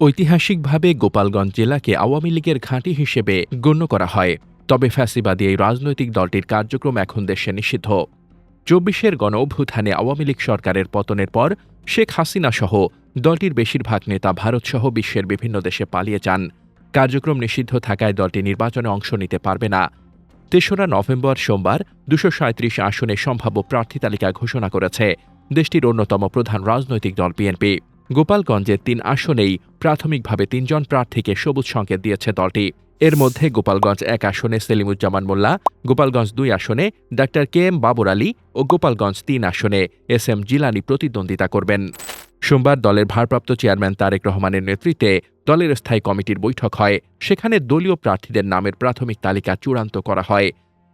ঐতিহাসিকভাবে গোপালগঞ্জ জেলাকে আওয়ামী লীগের ঘাঁটি হিসেবে গণ্য করা হয়, তবে ফ্যাসিবাদী এই রাজনৈতিক দলটির কার্যক্রম এখন দেশে নিষিদ্ধ। চব্বিশের গণ অভ্যুত্থানে আওয়ামী লীগ সরকারের পতনের পর শেখ হাসিনা সহ দলটির বেশিরভাগ নেতা ভারতসহ বিশ্বের বিভিন্ন দেশে পালিয়ে যান। কার্যক্রম নিষিদ্ধ থাকায় দলটি নির্বাচনে অংশ নিতে পারবে না। তেসরা নভেম্বর সোমবার দুশো সাঁত্রিশ আসনে সম্ভাব্য প্রার্থী তালিকা ঘোষণা করেছে দেশটির অন্যতম প্রধান রাজনৈতিক দল বিএনপি। গোপালগঞ্জের তিন আসনেই প্রাথমিকভাবে তিনজন প্রার্থীকে সবুজ সংকেত দিয়েছে দলটি। এর মধ্যে গোপালগঞ্জ এক আসনে সেলিমুজ্জামান মোল্লা, গোপালগঞ্জ দুই আসনে doctor K M Babar Ali ও গোপালগঞ্জ তিন আসনে এস এম জিলানি প্রতিদ্বন্দ্বিতা করবেন। সোমবার দলের ভারপ্রাপ্ত চেয়ারম্যান তারেক রহমানের নেতৃত্বে দলের স্থায়ী কমিটির বৈঠক হয়। সেখানে দলীয় প্রার্থীদের নামের প্রাথমিক তালিকা চূড়ান্ত করা হয়।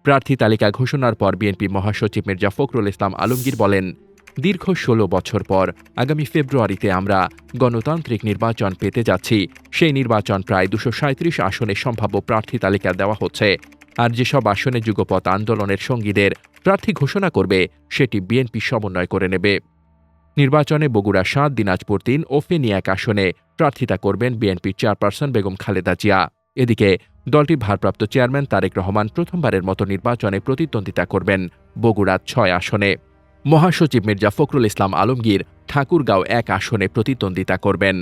প্রার্থী তালিকা ঘোষণার পর বিএনপি মহাসচিব মির্জা ফখরুল ইসলাম আলমগীর বলেন দীর্ঘ ষোলো বছর পর আগামী ফেব্রুয়ারিতে আমরা গণতান্ত্রিক নির্বাচন পেতে যাচ্ছি। সেই নির্বাচন প্রায় দুশো সাঁত্রিশ আসনে সম্ভাব্য প্রার্থী তালিকা দেওয়া হচ্ছে। আর যেসব আসনে যুগপথ আন্দোলনের সঙ্গীদের প্রার্থী ঘোষণা করবে, সেটি বিএনপি সমন্বয় করে নেবে। নির্বাচনে বগুড়া সাত, দিনাজপুর তিন ও ফেনী এক আসনে প্রার্থিতা করবেন বিএনপির চেয়ারপারসন বেগম খালেদা জিয়া। এদিকে দলটির ভারপ্রাপ্ত চেয়ারম্যান তারেক রহমান প্রথমবারের মতো নির্বাচনে প্রতিদ্বন্দ্বিতা করবেন বগুড়া ছয় আসনে। মহাসচিব মির্জা ফখরুল ইসলাম আলমগীর ঠাকুরগাঁও এক আসনে প্রতিদ্বন্দ্বিতা করবেন।